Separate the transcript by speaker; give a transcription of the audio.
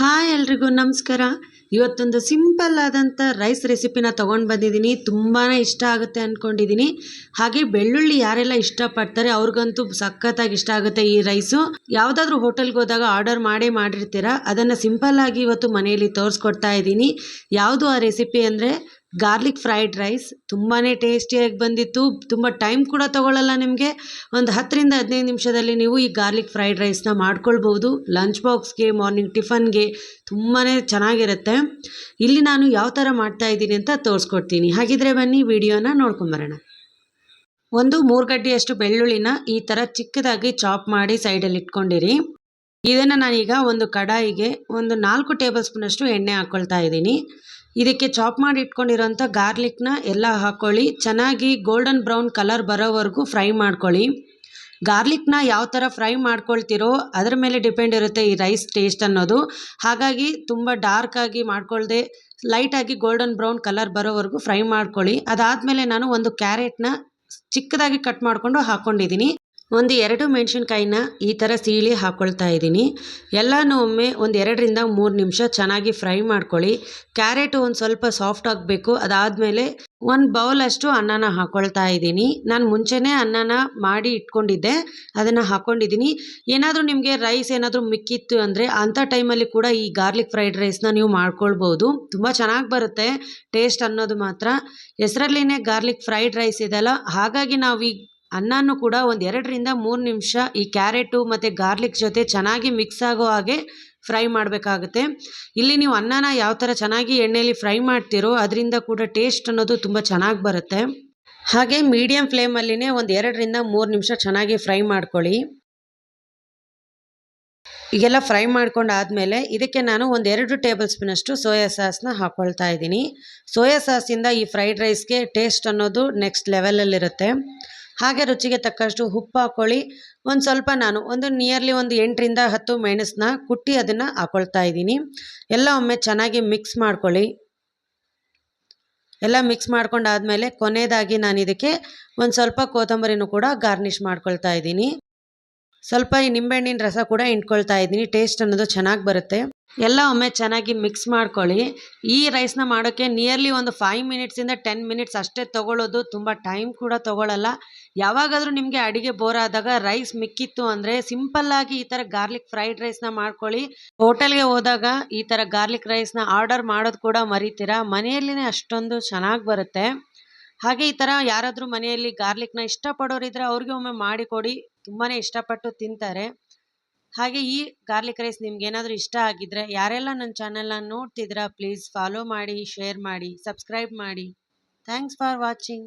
Speaker 1: Hi ಎಲ್ರಿಗೂ ನಮಸ್ಕಾರ. ಇವತ್ತೊಂದು ಸಿಂಪಲ್ ಆದಂಥ ರೈಸ್ ರೆಸಿಪಿನ ತೊಗೊಂಡು ಬಂದಿದ್ದೀನಿ. ತುಂಬಾ ಇಷ್ಟ ಆಗುತ್ತೆ ಅಂದ್ಕೊಂಡಿದ್ದೀನಿ ಹಾಗೆ ಬೆಳ್ಳುಳ್ಳಿ ಯಾರೆಲ್ಲ ಇಷ್ಟಪಡ್ತಾರೆ ಅವ್ರಿಗಂತೂ ಸಖತ್ತಾಗಿ ಇಷ್ಟ ಆಗುತ್ತೆ ಈ ರೈಸು. ಯಾವುದಾದ್ರೂ ಹೋಟೆಲ್ಗೆ ಹೋದಾಗ ಆರ್ಡರ್ ಮಾಡೇ ಮಾಡಿರ್ತೀರ? ಅದನ್ನು ಸಿಂಪಲ್ ಆಗಿ ಇವತ್ತು ಮನೆಯಲ್ಲಿ ತೋರಿಸ್ಕೊಡ್ತಾ ಇದ್ದೀನಿ. ಯಾವುದು ಆ ರೆಸಿಪಿ ಅಂದರೆ ಗಾರ್ಲಿಕ್ ಫ್ರೈಡ್ ರೈಸ್ ತುಂಬಾ ಟೇಸ್ಟಿಯಾಗಿ ಬಂದಿತ್ತು. ತುಂಬ ಟೈಮ್ ಕೂಡ ತೊಗೊಳ್ಳಲ್ಲ ನಿಮಗೆ. ಒಂದು ಹತ್ತರಿಂದ ಹದಿನೈದು ನಿಮಿಷದಲ್ಲಿ ನೀವು ಈ ಗಾರ್ಲಿಕ್ ಫ್ರೈಡ್ ರೈಸ್ನ ಮಾಡ್ಕೊಳ್ಬೋದು ಲಂಚ್ ಬಾಕ್ಸ್ಗೆ, ಮಾರ್ನಿಂಗ್ ಟಿಫನ್ಗೆ ತುಂಬಾ ಚೆನ್ನಾಗಿರುತ್ತೆ. ಇಲ್ಲಿ ನಾನು ಯಾವ ಥರ ಮಾಡ್ತಾ ಇದ್ದೀನಿ ಅಂತ ತೋರಿಸ್ಕೊಡ್ತೀನಿ. ಹಾಗಿದ್ರೆ ಬನ್ನಿ, ವಿಡಿಯೋನ ನೋಡ್ಕೊಂಬರೋಣ ಒಂದು ಮೂರು ಗಡ್ಡೆಯಷ್ಟು ಬೆಳ್ಳುಳ್ಳಿನ ಈ ಥರ ಚಿಕ್ಕದಾಗಿ ಚಾಪ್ ಮಾಡಿ ಸೈಡಲ್ಲಿ ಇಟ್ಕೊಂಡಿರಿ. ಇದನ್ನು ನಾನೀಗ ಒಂದು ಕಡಾಯಿಗೆ ಒಂದು ನಾಲ್ಕು ಟೇಬಲ್ ಸ್ಪೂನಷ್ಟು ಎಣ್ಣೆ ಹಾಕ್ಕೊಳ್ತಾ ಇದ್ದೀನಿ. ಇದಕ್ಕೆ ಚಾಪ್ ಮಾಡಿ ಇಟ್ಕೊಂಡಿರೋಂಥ ಗಾರ್ಲಿಕ್ನ ಎಲ್ಲ ಹಾಕ್ಕೊಳ್ಳಿ ಚೆನ್ನಾಗಿ ಗೋಲ್ಡನ್ ಬ್ರೌನ್ ಕಲರ್ ಬರೋವರೆಗೂ ಫ್ರೈ ಮಾಡ್ಕೊಳ್ಳಿ. ಗಾರ್ಲಿಕ್ನ ಯಾವ ಥರ ಫ್ರೈ ಮಾಡ್ಕೊಳ್ತಿರೋ ಅದರ ಮೇಲೆ ಡಿಪೆಂಡ್ ಇರುತ್ತೆ ಈ ರೈಸ್ ಟೇಸ್ಟ್ ಅನ್ನೋದು. ಹಾಗಾಗಿ ತುಂಬ ಡಾರ್ಕಾಗಿ ಮಾಡ್ಕೊಳ್ದೆ ಲೈಟಾಗಿ ಗೋಲ್ಡನ್ ಬ್ರೌನ್ ಕಲರ್ ಬರೋವರೆಗೂ ಫ್ರೈ ಮಾಡ್ಕೊಳ್ಳಿ. ಅದಾದಮೇಲೆ ನಾನು ಒಂದು ಕ್ಯಾರೆಟ್ನ ಚಿಕ್ಕದಾಗಿ ಕಟ್ ಮಾಡಿಕೊಂಡು ಹಾಕ್ಕೊಂಡಿದ್ದೀನಿ ಒಂದು ಎರಡು ಮೆಣಸಿನ್ಕಾಯಿನ ಈ ಥರ ಸೀಳಿ ಹಾಕ್ಕೊಳ್ತಾ ಇದ್ದೀನಿ. ಎಲ್ಲನೂ ಒಮ್ಮೆ ಒಂದು ಎರಡರಿಂದ ಮೂರು ನಿಮಿಷ ಚೆನ್ನಾಗಿ ಫ್ರೈ ಮಾಡ್ಕೊಳ್ಳಿ. ಕ್ಯಾರೆಟು ಒಂದು ಸ್ವಲ್ಪ ಸಾಫ್ಟ್ ಆಗಬೇಕು. ಅದಾದಮೇಲೆ ಒಂದು ಬೌಲಷ್ಟು ಅನ್ನನ ಹಾಕ್ಕೊಳ್ತಾ ಇದ್ದೀನಿ. ನಾನು ಮುಂಚೆನೇ ಅನ್ನನ ಮಾಡಿ ಇಟ್ಕೊಂಡಿದ್ದೆ. ಅದನ್ನು ಹಾಕ್ಕೊಂಡಿದ್ದೀನಿ. ಏನಾದರೂ ನಿಮಗೆ ರೈಸ್ ಏನಾದರೂ ಮಿಕ್ಕಿತ್ತು ಅಂದರೆ ಅಂಥ ಟೈಮಲ್ಲಿ ಕೂಡ ಈ ಗಾರ್ಲಿಕ್ ಫ್ರೈಡ್ ರೈಸ್ನ ನೀವು ಮಾಡ್ಕೊಳ್ಬೋದು. ತುಂಬ ಚೆನ್ನಾಗಿ ಬರುತ್ತೆ. ಟೇಸ್ಟ್ ಅನ್ನೋದು ಮಾತ್ರ. ಹೆಸರಲ್ಲಿನೇ ಗಾರ್ಲಿಕ್ ಫ್ರೈಡ್ ರೈಸ್ ಇದೆಯಲ್ಲ, ಹಾಗಾಗಿ ನಾವು ಈ ಅನ್ನನೂ ಕೂಡ ಒಂದು ಎರಡರಿಂದ ಮೂರು ನಿಮಿಷ ಈ ಕ್ಯಾರೆಟು ಮತ್ತು ಗಾರ್ಲಿಕ್ ಜೊತೆ ಚೆನ್ನಾಗಿ ಮಿಕ್ಸ್ ಆಗೋ ಹಾಗೆ ಫ್ರೈ ಮಾಡಬೇಕಾಗುತ್ತೆ. ಇಲ್ಲಿ ನೀವು ಅನ್ನನ ಯಾವ ಥರ ಚೆನ್ನಾಗಿ ಎಣ್ಣೆಯಲ್ಲಿ ಫ್ರೈ ಮಾಡ್ತೀರೋ ಅದರಿಂದ ಕೂಡ ಟೇಸ್ಟ್ ಅನ್ನೋದು ತುಂಬ ಚೆನ್ನಾಗಿ ಬರುತ್ತೆ. ಹಾಗೆ ಮೀಡಿಯಂ ಫ್ಲೇಮಲ್ಲಿನೇ ಒಂದು ಎರಡರಿಂದ ಮೂರು ನಿಮಿಷ ಚೆನ್ನಾಗಿ ಫ್ರೈ ಮಾಡ್ಕೊಳ್ಳಿ. ಈಗೆಲ್ಲ ಫ್ರೈ ಮಾಡ್ಕೊಂಡು ಆದಮೇಲೆ ಇದಕ್ಕೆ ನಾನು ಒಂದು ಎರಡು ಟೇಬಲ್ ಸ್ಪೂನಷ್ಟು ಸೋಯಾ ಸಾಸ್ನ ಹಾಕ್ಕೊಳ್ತಾ ಇದ್ದೀನಿ. ಸೋಯಾ ಸಾಸಿಂದ ಈ ಫ್ರೈಡ್ ರೈಸ್ಗೆ ಟೇಸ್ಟ್ ಅನ್ನೋದು ನೆಕ್ಸ್ಟ್ ಲೆವೆಲಲ್ಲಿರುತ್ತೆ. ಹಾಗೆ ರುಚಿಗೆ ತಕ್ಕಷ್ಟು ಉಪ್ಪು ಹಾಕೊಳ್ಳಿ. ಒಂದು ಸ್ವಲ್ಪ ನಾನು ಒಂದು ನಿಯರ್ಲಿ ಒಂದು ಎಂಟರಿಂದ ಹತ್ತು ಮೆಣಸನ್ನ ಕುಟ್ಟಿ ಅದನ್ನು ಹಾಕೊಳ್ತಾ ಇದ್ದೀನಿ. ಎಲ್ಲ ಒಮ್ಮೆ ಚೆನ್ನಾಗಿ ಮಿಕ್ಸ್ ಮಾಡ್ಕೊಳ್ಳಿ. ಎಲ್ಲ ಮಿಕ್ಸ್ ಮಾಡ್ಕೊಂಡಾದಮೇಲೆ ಕೊನೆಯದಾಗಿ ನಾನು ಇದಕ್ಕೆ ಒಂದು ಸ್ವಲ್ಪ ಕೊತ್ತಂಬರಿನೂ ಕೂಡ ಗಾರ್ನಿಷ್ ಮಾಡ್ಕೊಳ್ತಾ ಇದ್ದೀನಿ. ಸ್ವಲ್ಪ ಈ ನಿಂಬೆಹಣ್ಣಿನ ರಸ ಕೂಡ ಇಂಟ್ಕೊಳ್ತಾ ಇದ್ದೀನಿ. ಟೇಸ್ಟ್ ಅನ್ನೋದು ಚೆನ್ನಾಗಿ ಬರುತ್ತೆ. ಎಲ್ಲ ಒಮ್ಮೆ ಚೆನ್ನಾಗಿ ಮಿಕ್ಸ್ ಮಾಡ್ಕೊಳ್ಳಿ. ಈ ರೈಸ್ನ ಮಾಡೋಕ್ಕೆ ನಿಯರ್ಲಿ ಒಂದು ಫೈವ್ ಮಿನಿಟ್ಸಿಂದ ಟೆನ್ ಮಿನಿಟ್ಸ್ ಅಷ್ಟೇ ತೊಗೊಳ್ಳೋದು ತುಂಬ ಟೈಮ್ ಕೂಡ ತೊಗೊಳ್ಳಲ್ಲ ಯಾವಾಗಾದರೂ ನಿಮಗೆ ಅಡುಗೆ ಬೋರ್ ಆದಾಗ ರೈಸ್ ಮಿಕ್ಕಿತ್ತು ಅಂದರೆ ಸಿಂಪಲ್ಲಾಗಿ ಈ ಥರ ಗಾರ್ಲಿಕ್ ಫ್ರೈಡ್ ರೈಸ್ನ ಮಾಡ್ಕೊಳ್ಳಿ. ಹೋಟೆಲ್ಗೆ ಹೋದಾಗ ಈ ಥರ ಗಾರ್ಲಿಕ್ ರೈಸ್ನ ಆರ್ಡರ್ ಮಾಡೋದು ಕೂಡ ಮರಿತೀರಾ? ಮನೆಯಲ್ಲಿನೇ ಅಷ್ಟೊಂದು ಚೆನ್ನಾಗಿ ಬರುತ್ತೆ. ಹಾಗೆ ಈ ಥರ ಯಾರಾದರೂ ಮನೆಯಲ್ಲಿ ಗಾರ್ಲಿಕ್ನ ಇಷ್ಟಪಡೋರಿದ್ರೆ ಅವ್ರಿಗೆ ಒಮ್ಮೆ ಮಾಡಿಕೊಡಿ ತುಂಬಾ ಇಷ್ಟಪಟ್ಟು ತಿಂತಾರೆ. ಹಾಗೆ ಈ ಗಾರ್ಲಿಕ್ ರೈಸ್ ನಿಮ್ಗೆ ಏನಾದರೂ ಇಷ್ಟ ಆಗಿದ್ರೆ ಯಾರೆಲ್ಲ ನನ್ನ ಚಾನೆಲ್ನ ನೋಡ್ತಿದ್ದೀರಾ ಪ್ಲೀಸ್ ಫಾಲೋ ಮಾಡಿ ಶೇರ್ ಮಾಡಿ ಸಬ್ಸ್ಕ್ರೈಬ್ ಮಾಡಿ. Thanks for watching